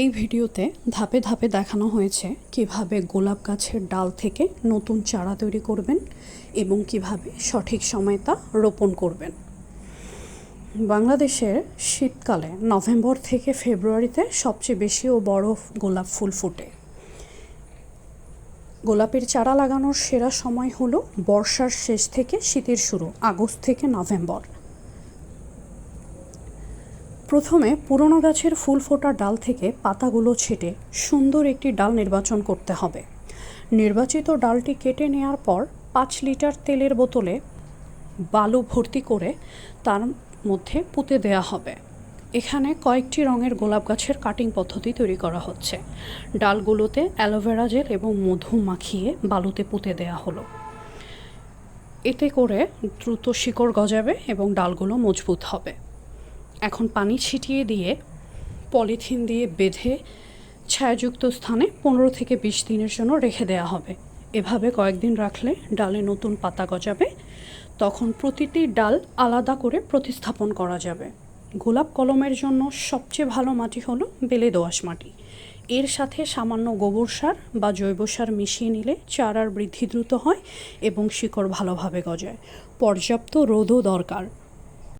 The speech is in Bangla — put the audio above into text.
এই ভিডিওতে ধাপে ধাপে দেখানো হয়েছে কীভাবে গোলাপ গাছের ডাল থেকে নতুন চারা তৈরি করবেন এবং কীভাবে সঠিক সময়ে তা রোপণ করবেন। বাংলাদেশের শীতকালে নভেম্বর থেকে ফেব্রুয়ারিতে সবচেয়ে বেশি ও বড় গোলাপ ফুল ফোটে। গোলাপের চারা লাগানোর সেরা সময় হলো বর্ষার শেষ থেকে শীতের শুরু, আগস্ট থেকে নভেম্বর। প্রথমে পুরনো গাছের ফুল ফোটা ডাল থেকে পাতাগুলো ছেটে সুন্দর একটি ডাল নির্বাচন করতে হবে। নির্বাচিত ডালটি কেটে নেওয়ার পর পাঁচ লিটার তেলের বোতলে বালু ভর্তি করে তার মধ্যে পুঁতে দেওয়া হবে। এখানে কয়েকটি রঙের গোলাপ গাছের কাটিং পদ্ধতি তৈরি করা হচ্ছে। ডালগুলোতে অ্যালোভেরা জেল এবং মধু মাখিয়ে বালুতে পুঁতে দেওয়া হলো। এতে করে দ্রুত শিকড় গজাবে এবং ডালগুলো মজবুত হবে। এখন পানি ছিটিয়ে দিয়ে পলিথিন দিয়ে বেঁধে ছায়াযুক্ত স্থানে পনেরো থেকে বিশ দিনের জন্য রেখে দেওয়া হবে। এভাবে কয়েকদিন রাখলে ডালে নতুন পাতা গজাবে। তখন প্রতিটি ডাল আলাদা করে প্রতিস্থাপন করা যাবে। গোলাপ কলমের জন্য সবচেয়ে ভালো মাটি হলো বেলে দোআঁশ মাটি। এর সাথে সামান্য গোবর সার বা জৈব সার মিশিয়ে নিলে চারার বৃদ্ধি দ্রুত হয় এবং শিকড় ভালোভাবে গজায়। পর্যাপ্ত রোদও দরকার।